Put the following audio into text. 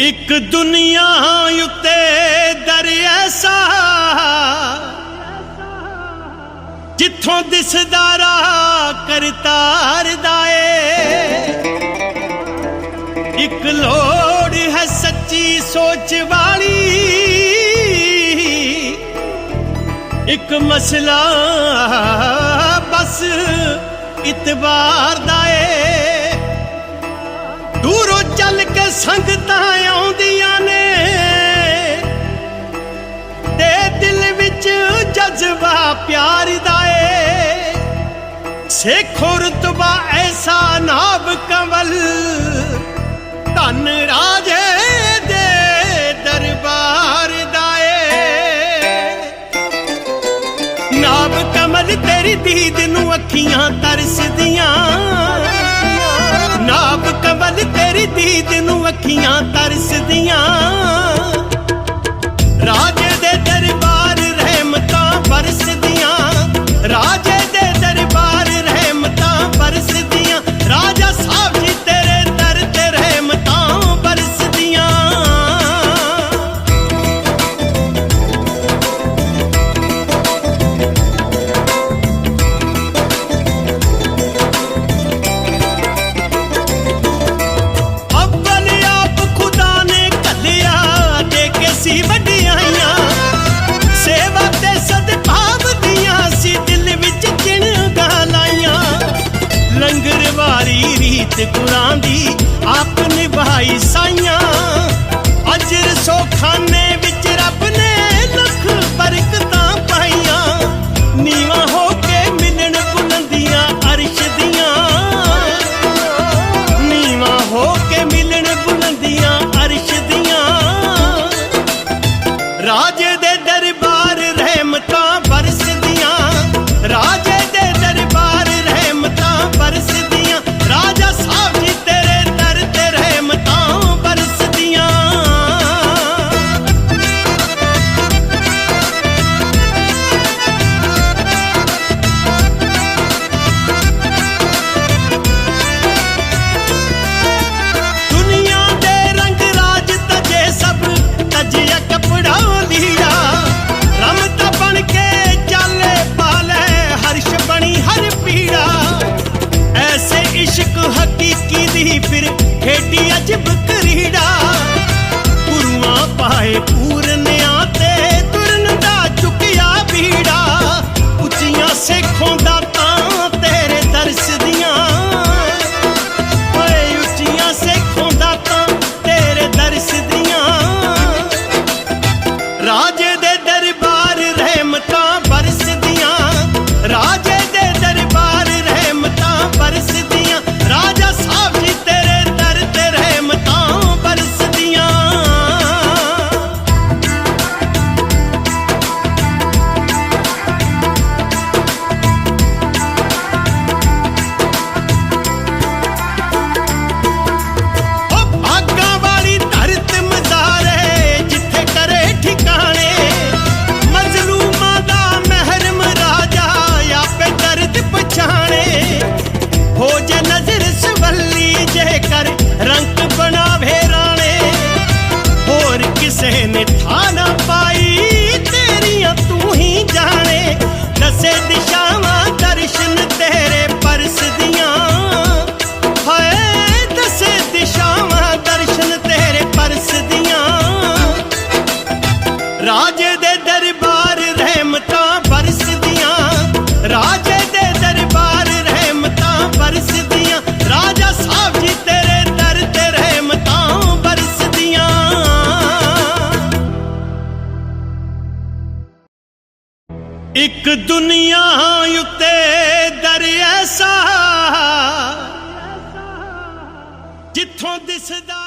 ਇੱਕ ਦੁਨੀਆ ਉਤੇ ਦਰ ਐਸਾ ਜਿੱਥੋਂ ਦਿਸਦਾ ਰਾ ਕਰਤਾਰ ਦਾ ਏ। ਇੱਕ ਲੋੜ ਹੈ ਸੱਚੀ ਸੋਚ ਵਾਲੀ। ਇੱਕ ਮਸਲਾ ਬਸ ਇਤਵਾਰ ਦਾ ਚੱਲ ਕੇ ਸੰਗਤਾਂ ਆਉਂਦੀਆਂ ਨੇ। ਤੇ ਦਿਲ ਵਿੱਚ ਜਜ਼ਬਾ ਪਿਆਰ ਦਾ ਏ। ਸੇਖੋ ਰਤਬਾ ਐਸਾ ਨਾਬ ਕਮਲ ਧੰਨ ਰਾਜੇ ਦੇ ਦਰਬਾਰ ਦਾ ਏ। ਨਾਬ ਕਮਲ ਤੇਰੀ ਦੀਦ ਨੂੰ ਅੱਖੀਆਂ ਤਰਸਦੀਆਂ। ਨਾਬ ਅੱਖੀਆਂ ਤਰਸ ਵਾਰੀ ਰੀਤ ਗੁਰਾਂ ਦੀ ਆਪ ਨਿਭਾਈ ਸਾਈਆਂ। ਅਜਰ ਸੋਖਾਨੇ ਵਿੱਚ ਇੱਕ ਦੁਨੀਆ ਉੱਤੇ ਦਰ ਐਸਾ ਜਿੱਥੋਂ ਦਿਸਦਾ